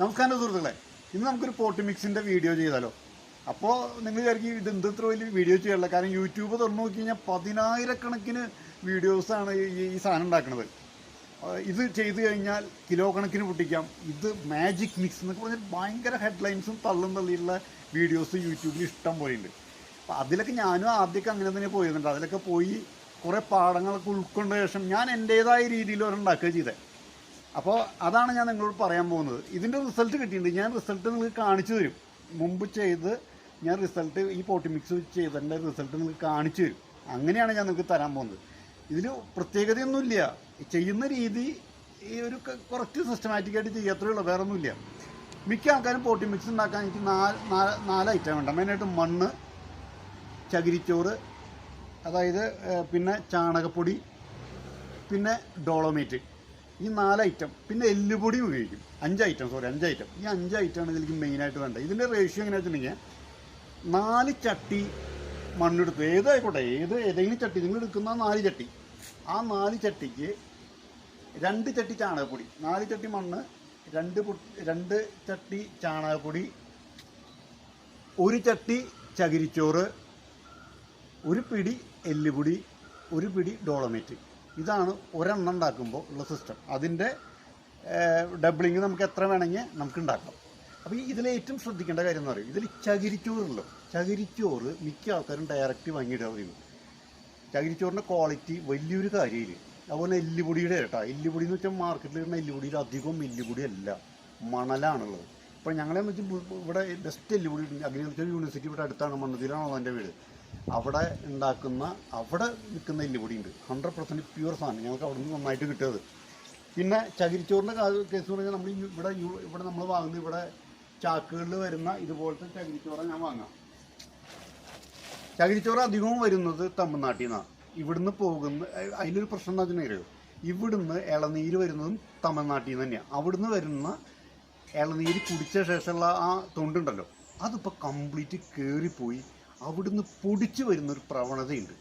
നമസ്കാരം സുഹൃത്തുക്കളെ ഇന്ന് നമുക്കൊരു പോട്ടി മിക്സിന്റെ വീഡിയോ ചെയ്താലോ? അപ്പോൾ നിങ്ങൾ വിചാരിക്കും ഇത് എന്ത് ഇത്ര വലിയ വീഡിയോ ചെയ്യാനുള്ള കാരണം യൂട്യൂബ് തുറന്നു നോക്കി കഴിഞ്ഞാൽ പതിനായിരക്കണക്കിന് വീഡിയോസാണ് ഈ ഈ സാധനം ഉണ്ടാക്കുന്നത് ഇത് ചെയ്തു കഴിഞ്ഞാൽ കിലോ കണക്കിന് പൊട്ടിക്കാം. ഇത് മാജിക് മിക്സ് എന്നൊക്കെ പറഞ്ഞാൽ ഭയങ്കര ഹെഡ്ലൈൻസും തള്ളും തള്ളിയുള്ള വീഡിയോസ് യൂട്യൂബിൽ ഇഷ്ടം പോലെയുണ്ട്. അപ്പോൾ അതിലൊക്കെ ഞാനും ആദ്യമൊക്കെ അങ്ങനെ തന്നെ പോയിരുന്നുണ്ട്. അതിലൊക്കെ പോയി കുറേ പാഠങ്ങളൊക്കെ ഉൾക്കൊണ്ട ശേഷം ഞാൻ എന്റേതായ രീതിയിൽ ഒരെണ്ണാക്കുക ചെയ്തത് അപ്പോൾ അതാണ് ഞാൻ നിങ്ങളോട് പറയാൻ പോകുന്നത്. ഇതിന്റെ റിസൾട്ട് കിട്ടിയിട്ടുണ്ട്. ഞാൻ റിസൾട്ട് നിങ്ങൾക്ക് കാണിച്ചു തരും. മുമ്പ് ചെയ്ത് ഞാൻ റിസൾട്ട് ഈ പോട്ടി മിക്സ് ചെയ്തതിന്റെ റിസൾട്ട് നിങ്ങൾക്ക് കാണിച്ചു തരും. അങ്ങനെയാണ് ഞാൻ നിങ്ങൾക്ക് തരാൻ പോകുന്നത്. ഇതിൽ പ്രത്യേകതയൊന്നുമില്ല. ചെയ്യുന്ന രീതി ഈ ഒരു കുറച്ച് സിസ്റ്റമാറ്റിക്കായിട്ട് ചെയ്യാത്രേ ഉള്ളൂ. വേറെ ഒന്നുമില്ല മിക്ക ആൾക്കാരും പോട്ടി മിക്സ് ഉണ്ടാക്കാൻ എനിക്ക് നാല് നാല് നാല് ഐറ്റം വേണ്ട. മെയിനായിട്ട് മണ്ണ് ചകിരിച്ചോറ് അതായത് പിന്നെ ചാണകപ്പൊടി പിന്നെ ഡോളോമേറ്റ് ഈ നാല് ഐറ്റം പിന്നെ എല്ലുപൊടി ഉപയോഗിക്കും. അഞ്ച് ഐറ്റം സോറി അഞ്ച് ഐറ്റം ഈ അഞ്ച് ഐറ്റമാണ് ഇതിലേക്ക് മെയിനായിട്ട് വേണ്ടത്. ഇതിന്റെ റേഷ്യോ എങ്ങനെയാ വെച്ചിട്ടുണ്ടെങ്കിൽ നാല് ചട്ടി മണ്ണെടുത്ത് ഏതായിക്കോട്ടെ ഏത് ഏതെങ്കിലും ചട്ടി നിങ്ങൾ എടുക്കുന്ന നാല് ചട്ടി. ആ നാല് ചട്ടിക്ക് രണ്ട് ചട്ടി ചാണകപ്പൊടി നാല് ചട്ടി മണ്ണ് രണ്ട് രണ്ട് ചട്ടി ചാണകപ്പൊടി ഒരു ചട്ടി ചകിരിച്ചോറ് ഒരു പിടി എല്ലുപൊടി ഒരു പിടി ഡോളമേറ്റ്. ഇതാണ് ഒരെണ്ണം ഉണ്ടാക്കുമ്പോൾ ഉള്ള സിസ്റ്റം അതിന്റെ ഡബിളിങ് നമുക്ക് എത്ര വേണമെങ്കിൽ നമുക്ക് ഉണ്ടാക്കാം. അപ്പോൾ ഇതിൽ ഏറ്റവും ശ്രദ്ധിക്കേണ്ട കാര്യം എന്ന് പറയും ഇതിൽ ചകിരിച്ചോറുണ്ടല്ലോ ചകിരിച്ചോറ് മിക്ക ആൾക്കാരും ഡയറക്റ്റ് വാങ്ങിയിടുക പറയുന്നു ചകിരിച്ചോറിന്റെ ക്വാളിറ്റി വലിയൊരു കാര്യമില്ല അതുപോലെ എല്ലുപൊടിയുടെ കേട്ടോ. എല്ലുപൊടി എന്ന് വെച്ചാൽ മാർക്കറ്റിൽ കിട്ടുന്ന എല്ലുപൊടിയിൽ അധികം എല്ലുപൊടി അല്ല. മണലാണുള്ളത്. ഇപ്പോൾ ഞങ്ങളെ വെച്ച് ഇവിടെ ബെസ്റ്റ് എല്ലുപൊടി അഗ്രികൾച്ചർ യൂണിവേഴ്സിറ്റി ഇവിടെ അടുത്താണ് മണ്ണതിലാണോ എന്റെ വീട്? അവിടെ ഉണ്ടാക്കുന്ന അവിടെ എല്ലുപൊടി ഉണ്ട് ഹൺഡ്രഡ് പെർസെന്റ് പ്യുവർ സാധനം. ഞങ്ങൾക്ക് അവിടെ നിന്ന് നന്നായിട്ട് കിട്ടിയത്. പിന്നെ ചകിരിച്ചോറിന്റെ കേസ് എന്ന് പറഞ്ഞാൽ നമ്മൾ ഇവിടെ ഇവിടെ നമ്മൾ വാങ്ങുന്ന ഇവിടെ ചാക്കുകളിൽ വരുന്ന ഇതുപോലത്തെ ചകിരിച്ചോറ ഞാൻ വാങ്ങാം. ചകിരിച്ചോറ് അധികവും വരുന്നത് തമിഴ്നാട്ടിൽ നിന്നാണ് ഇവിടുന്ന് പോകുന്ന അതിനൊരു പ്രശ്നം എന്താ വെച്ചിട്ടുണ്ടെങ്കിൽ ഇവിടുന്ന് ഇളനീര് വരുന്നതും തമിഴ്നാട്ടിൽ നിന്ന് തന്നെയാണ് അവിടുന്ന് വരുന്ന ഇളനീര് കുടിച്ച ശേഷമുള്ള ആ തൊണ്ടുണ്ടല്ലോ. അതിപ്പോൾ കംപ്ലീറ്റ് കയറിപ്പോയി അവിടുന്ന് പൊടിച്ച് വരുന്നൊരു പ്രവണതയുണ്ട്.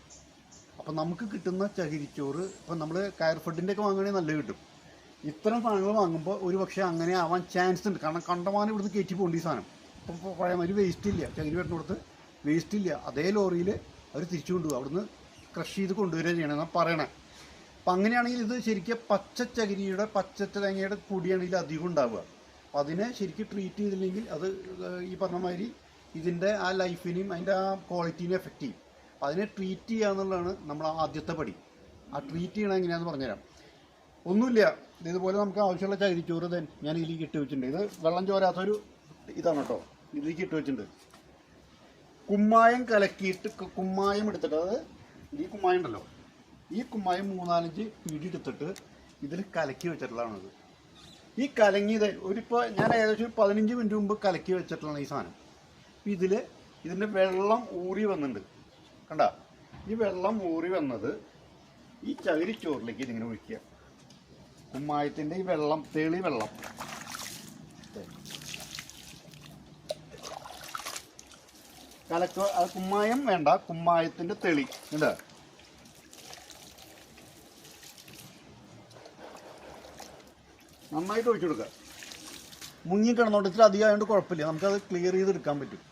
അപ്പം നമുക്ക് കിട്ടുന്ന ചകിരിച്ചോറ് ഇപ്പം നമ്മൾ കയർ ഫുഡിന്റെ ഒക്കെ വാങ്ങുകയാണെങ്കിൽ നല്ല കിട്ടും. ഇത്തരം സാധനങ്ങൾ വാങ്ങുമ്പോൾ ഒരു പക്ഷേ അങ്ങനെ ആവാൻ ചാൻസ് ഉണ്ട്. കാരണം കണ്ടമാനം ഇവിടുന്ന് കയറ്റി പോകേണ്ട ഈ സാധനം. പഴയ ഒരു വേസ്റ്റ് ഇല്ല. ചകിരി വരുന്നിടത്ത് വേസ്റ്റ് ഇല്ല. അതേ ലോറിയിൽ അവർ തിരിച്ചു കൊണ്ടുപോകും. അവിടുന്ന് ക്രഷ് ചെയ്ത് കൊണ്ടുവരിക ചെയ്യണമെന്നാണ് പറയണേ. അപ്പം അങ്ങനെയാണെങ്കിൽ ഇത് ശരിക്കും പച്ച ചകിരിയുടെ പച്ച തേങ്ങയുടെ പൊടിയാണ് ഇതിൽ അധികം ഉണ്ടാവുക. അപ്പം അതിനെ ശരിക്കും ട്രീറ്റ് ചെയ്തില്ലെങ്കിൽ അത് ഈ പറഞ്ഞ മാതിരി ഇതിന്റെ ആ ലൈഫിനെയും അതിന്റെ ആ ക്വാളിറ്റിനെയും എഫക്റ്റ് ചെയ്യും. അതിനെ ട്രീറ്റ് ചെയ്യുക എന്നുള്ളതാണ് നമ്മൾ ആദ്യത്തെ പടി. ആ ട്രീറ്റ് ചെയ്യണം എങ്ങനെയാണെന്ന് പറഞ്ഞുതരാം. ഒന്നുമില്ല. ഇത് ഇതുപോലെ നമുക്ക് ആവശ്യമുള്ള ചകിരിച്ചോറ് തന്നെ ഞാൻ ഇതിലേക്ക് ഇട്ട് വെച്ചിട്ടുണ്ട്. ഇത് വെള്ളം ചോരാത്തൊരു ഇതാണ് കേട്ടോ. ഇതിലേക്ക് ഇട്ട് വെച്ചിട്ടുണ്ട്. കുമ്മായം കലക്കിയിട്ട് കുമ്മായം എടുത്തിട്ട് അത് ഈ കുമ്മായം ഉണ്ടല്ലോ. ഈ കുമ്മായം മൂന്നാലഞ്ച് പിടി എടുത്തിട്ട് ഇതിൽ കലക്കി വെച്ചിട്ടുള്ളതാണത് ഈ കലങ്ങിയത് ഒരിപ്പോൾ ഞാൻ ഏകദേശം ഒരു പതിനഞ്ച് മിനിറ്റ് മുമ്പ് കലക്കി വെച്ചിട്ടുള്ളതാണ് ഈ സാധനം. ഇതിൽ ഇതിന്റെ വെള്ളം ഊറി വന്നിട്ടുണ്ട് കണ്ട? ഈ വെള്ളം ഊറി വന്നത് ഈ ചകിരിച്ചോറിലേക്ക് ഇതിങ്ങനെ ഒഴിക്കുക. കുമ്മായത്തിന്റെ ഈ വെള്ളം തെളി വെള്ളം. കലക്ക കുമ്മായം വേണ്ട കുമ്മായത്തിന്റെ തെളി. കണ്ട? നന്നായിട്ട് ഒഴിച്ചു കൊടുക്കുക. മുങ്ങി കിടന്നോണ്ട് ഇത്തിരി അധികം ആയതുകൊണ്ട് കുഴപ്പമില്ല. നമുക്കത് ക്ലിയർ ചെയ്തെടുക്കാൻ പറ്റും?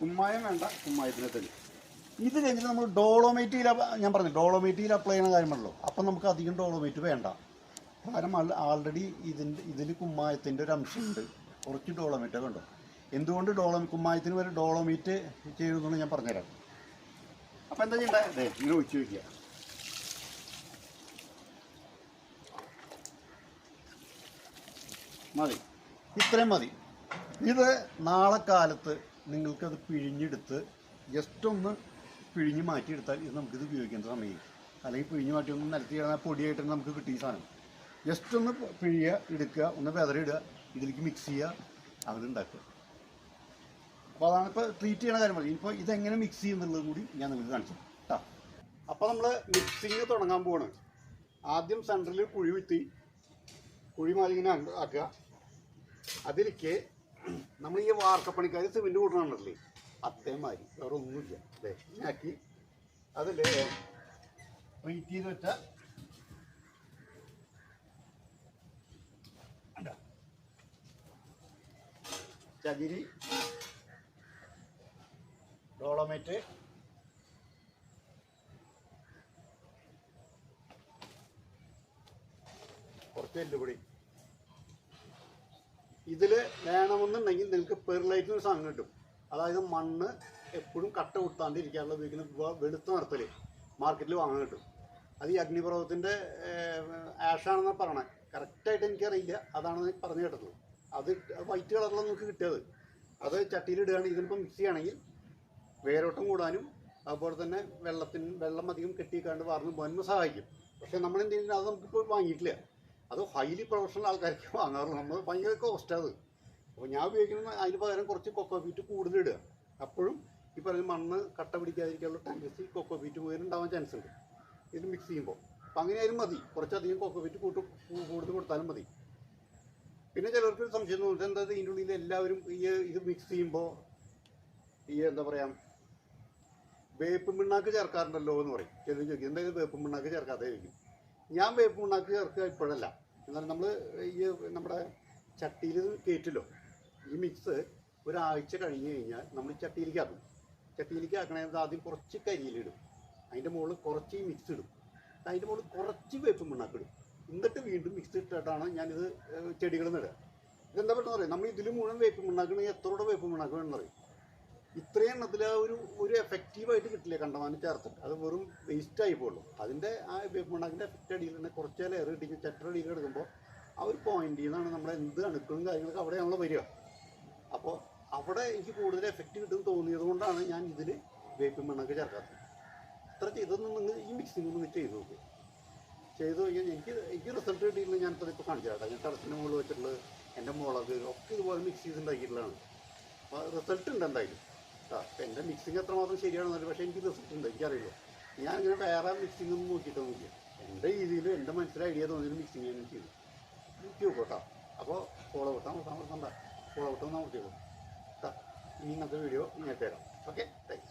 കുമ്മായം വേണ്ട ഉമ്മായത്തിന് തെളി ഇത് കഴിഞ്ഞിട്ട് നമ്മൾ ഡോളോമേറ്റിയിൽ ഞാൻ പറഞ്ഞു ഡോളോമേറ്റിയിൽ അപ്ലൈ ചെയ്യുന്ന കാര്യമാണല്ലോ. അപ്പം നമുക്ക് അധികം ഡോളോമേറ്റ് വേണ്ട. കാരണം ആൾറെഡി ഇതിന്റെ ഇതിൽ കുമ്മായത്തിന്റെ ഒരു അംശമുണ്ട്. കുറച്ച് ഡോളോമേറ്റ് വേണ്ടോ എന്തുകൊണ്ട് ഡോളോ കുമ്മായത്തിന് വരെ ഡോളോമേറ്റ് ചെയ്യുന്നതെന്ന് ഞാൻ പറഞ്ഞുതരാം. അപ്പം എന്താ ചെയ്യണ്ടേ? അതെ ഇങ്ങനെ ഒഴിച്ചു വയ്ക്കുക മതി. ഇത്രയും മതി. ഇത് നാളെ കാലത്ത് നിങ്ങൾക്കത് പിഴിഞ്ഞെടുത്ത് ജസ്റ്റ് ഒന്ന് പിഴിഞ്ഞ് മാറ്റിയെടുത്താൽ ഇത് നമുക്കിത് ഉപയോഗിക്കേണ്ട സമയം. അല്ലെങ്കിൽ പിഴിഞ്ഞ് മാറ്റി ഒന്ന് നിലത്തി കിടന്നാൽ പൊടിയായിട്ട് നമുക്ക് കിട്ടിയ സാധനം. ജസ്റ്റ് ഒന്ന് പിഴിയുക എടുക്കുക ഒന്ന് വെതറിടുക ഇതിലേക്ക് മിക്സ് ചെയ്യുക അത് ഉണ്ടാക്കുക. അപ്പോൾ അതാണ് ഇപ്പോൾ ട്രീറ്റ് ചെയ്യണ കാര്യം പറഞ്ഞത്. ഇപ്പോൾ ഇതെങ്ങനെ മിക്സ് ചെയ്യുന്നുള്ളത് കൂടി ഞാൻ നിങ്ങൾക്ക് കാണിച്ചു കേട്ടോ അപ്പോൾ നമ്മൾ മിക്സിങ് തുടങ്ങാൻ പോവാണ്. ആദ്യം സെന്ററിൽ കുഴി കുത്തി കുഴി മാതിരി ഇങ്ങനെ ആക്കുക. അതിലേക്ക് നമ്മൾ ഈ വാർക്കപ്പണിക്കാർ സിമെന്റ് കൂട്ടണമല്ലേ അതേമാതിരി വേറെ ഒന്നുമില്ല അല്ലേ ആക്കി. അതിൽ ട്രീറ്റ് ചെയ്ത് വെച്ച കണ്ടോ? ചകിരി ഡോളമേറ്റ് കുറച്ച് എല്ലുപൊടി. ഇതിൽ വേണമെന്നുണ്ടെങ്കിൽ നിങ്ങൾക്ക് പെർലൈറ്റിന് ഒരു സാധനം കിട്ടും. അതായത് മണ്ണ് എപ്പോഴും കട്ട കുത്താണ്ടിരിക്കാനുള്ള ഉപയോഗിക്കുന്ന വെ- വെളുത്ത നിറത്തിൽ മാർക്കറ്റിൽ വാങ്ങാൻ കിട്ടും. അത് ഈ അഗ്നിപർവത്തിന്റെ ആഷാണെന്നാണ് പറയണത് കറക്റ്റായിട്ട് എനിക്കറിയില്ല. അതാണ് പറഞ്ഞു കേട്ടത്. അത് വൈറ്റ് കളറിലാണ് നിങ്ങൾക്ക് കിട്ടിയത്. അത് ചട്ടിയിലിടുകയാണെങ്കിൽ ഇതിനിപ്പോൾ മിക്സ് ചെയ്യുകയാണെങ്കിൽ വേരോട്ടം കൂടാനും അതുപോലെ തന്നെ വെള്ളത്തിന് വെള്ളം അധികം കെട്ടിക്കാണ്ട് വാർന്ന് പോകാനും സഹായിക്കും. പക്ഷെ നമ്മൾ എന്ത് ചെയ്യുന്നത് അത് നമുക്കിപ്പോൾ വാങ്ങിയിട്ടില്ല. അത് ഹൈലി പ്രൊഫഷണൽ ആൾക്കാർക്ക് വാങ്ങാറുള്ളൂ. നമ്മൾ ഭയങ്കര കോസ്റ്റ് അത്. അപ്പോൾ ഞാൻ ഉപയോഗിക്കുന്നത് അതിന് പകരം കുറച്ച് കൊക്കോ പീറ്റ് കൂടുതൽ ഇടുക. അപ്പോഴും ഈ പറയുന്ന മണ്ണ് കട്ട പിടിക്കാതിരിക്കാനുള്ള ടെൻഡൻസി കൊക്കോ പീറ്റ് പോയി ഉണ്ടാവാൻ ചാൻസ് ഉണ്ട്. ഇത് മിക്സ് ചെയ്യുമ്പോൾ. അപ്പം അങ്ങനെയായാലും മതി. കുറച്ചധികം കൊക്കോ പീറ്റ് കൂട്ടും കൂടുതൽ കൊടുത്താലും മതി. പിന്നെ ചിലർക്ക് സംശയം തോന്നുന്നത് എന്താ ഇത്? ഇതിന്റെ ഉള്ളിൽ എല്ലാവരും ഈ ഇത് മിക്സ് ചെയ്യുമ്പോൾ ഈ എന്താ പറയുക വേപ്പ് മിണ്ണാക്ക് ചേർക്കാറുണ്ടല്ലോ എന്ന് പറയും. ചിലർ ചോദിക്കും എന്തായാലും വേപ്പ് മിണ്ണാക്ക് ചേർക്കാതെ ചോദിക്കും. ഞാൻ വേപ്പ് ഉണ്ടാക്കി ചേർക്കുക ഇപ്പോഴല്ല. എന്നാൽ നമ്മൾ ഈ നമ്മുടെ ചട്ടിയിൽ കയറ്റില്ലോ. ഈ മിക്സ് ഒരാഴ്ച കഴിഞ്ഞ് കഴിഞ്ഞാൽ നമ്മൾ ചട്ടിയിലേക്ക് ആക്കും. ചട്ടിയിലേക്ക് ആക്കണത് ആദ്യം കുറച്ച് കരിയിലിടും അതിന്റെ മുകളിൽ കുറച്ച് ഈ മിക്സ് ഇടും. അതിന്റെ മുകളിൽ കുറച്ച് വേപ്പ് മണ്ണാക്കി ഇടും എന്നിട്ട് വീണ്ടും മിക്സ് ഇട്ടിട്ടാണ് ഞാനിത് ചെടികൾ നടുക ഇതെന്താ പെട്ടെന്ന് പറയാം? നമ്മൾ ഇതിൽ മുഴുവൻ വേപ്പ് മണ്ണാക്കണമെങ്കിൽ എത്ര വേപ്പ് മിണ്ണാക്ക് വേണമെന്ന് പറയും ഇത്രയും അതിൽ ആ ഒരു ഒരു എഫക്റ്റീവായിട്ട് കിട്ടില്ല കണ്ടമാനം ചേർത്തിട്ട്. അത് വെറും വേസ്റ്റ് ആയി പോകുള്ളൂ അതിന്റെ ആ വേപ്പുണ്ടാക്കിന്റെ എഫക്റ്റ് അടിയിൽ തന്നെ കുറച്ച് ലെയർ കിട്ടി ചെറ്റർ അടിയിൽ എടുക്കുമ്പോൾ ആ ഒരു പോയിന്റിൽ നിന്നാണ് നമ്മൾ എന്ത് അണുക്കളും കാര്യങ്ങളൊക്കെ അവിടെ നമ്മൾ വരിക. അപ്പോൾ അവിടെ എനിക്ക് കൂടുതൽ എഫക്റ്റ് കിട്ടും തോന്നിയത് കൊണ്ടാണ് ഞാൻ ഇതിൽ വേപ്പിൻ മണ്ണൊക്കെ ചേർക്കാത്തത്. ഇത്ര ചെയ്തൊന്നും നിങ്ങൾ ഈ മിക്സിംഗ് ഒന്ന് ചെയ്ത് നോക്കുക ചെയ്ത് കഴിഞ്ഞാൽ എനിക്ക് എനിക്ക് റിസൾട്ട് കിട്ടിയില്ല ഞാൻ ഇപ്പോൾ കാണിച്ചു കേട്ടോ ഞാൻ ടെറസിന് മുകളിൽ വെച്ചിട്ടുള്ളത് എന്റെ മുളക് ഒക്കെ ഇതുപോലെ മിക്സ് ചെയ്തുണ്ടാക്കിയിട്ടുള്ളതാണ് അപ്പോൾ റിസൾട്ട് ഉണ്ട് എന്തായാലും. അപ്പം എന്റെ മിക്സിങ് എത്രമാത്രം ശരിയാണെന്നല്ല പക്ഷേ എനിക്ക് റിസൾട്ട് ഉണ്ട് എനിക്കറിയില്ല. ഞാൻ ഇങ്ങനെ വേറെ മിക്സിംഗ് ഒന്നും നോക്കിയിട്ട് നോക്കി എന്റെ രീതിയിൽ എന്റെ മനസ്സിൽ ഐഡിയ തോന്നിയൊരു മിക്സിങ് ഞാൻ ചെയ്തു നോക്കൂ കേട്ടോ അപ്പോൾ ഫോളോ വിട്ടാൽ നോക്കാൻ നിർത്തണ്ട ഫോളോ വിട്ടാൽ നോക്കിയോളൂ ഇന്നത്തെ വീഡിയോ ഇങ്ങനെ തരാം ഓക്കെ താങ്ക്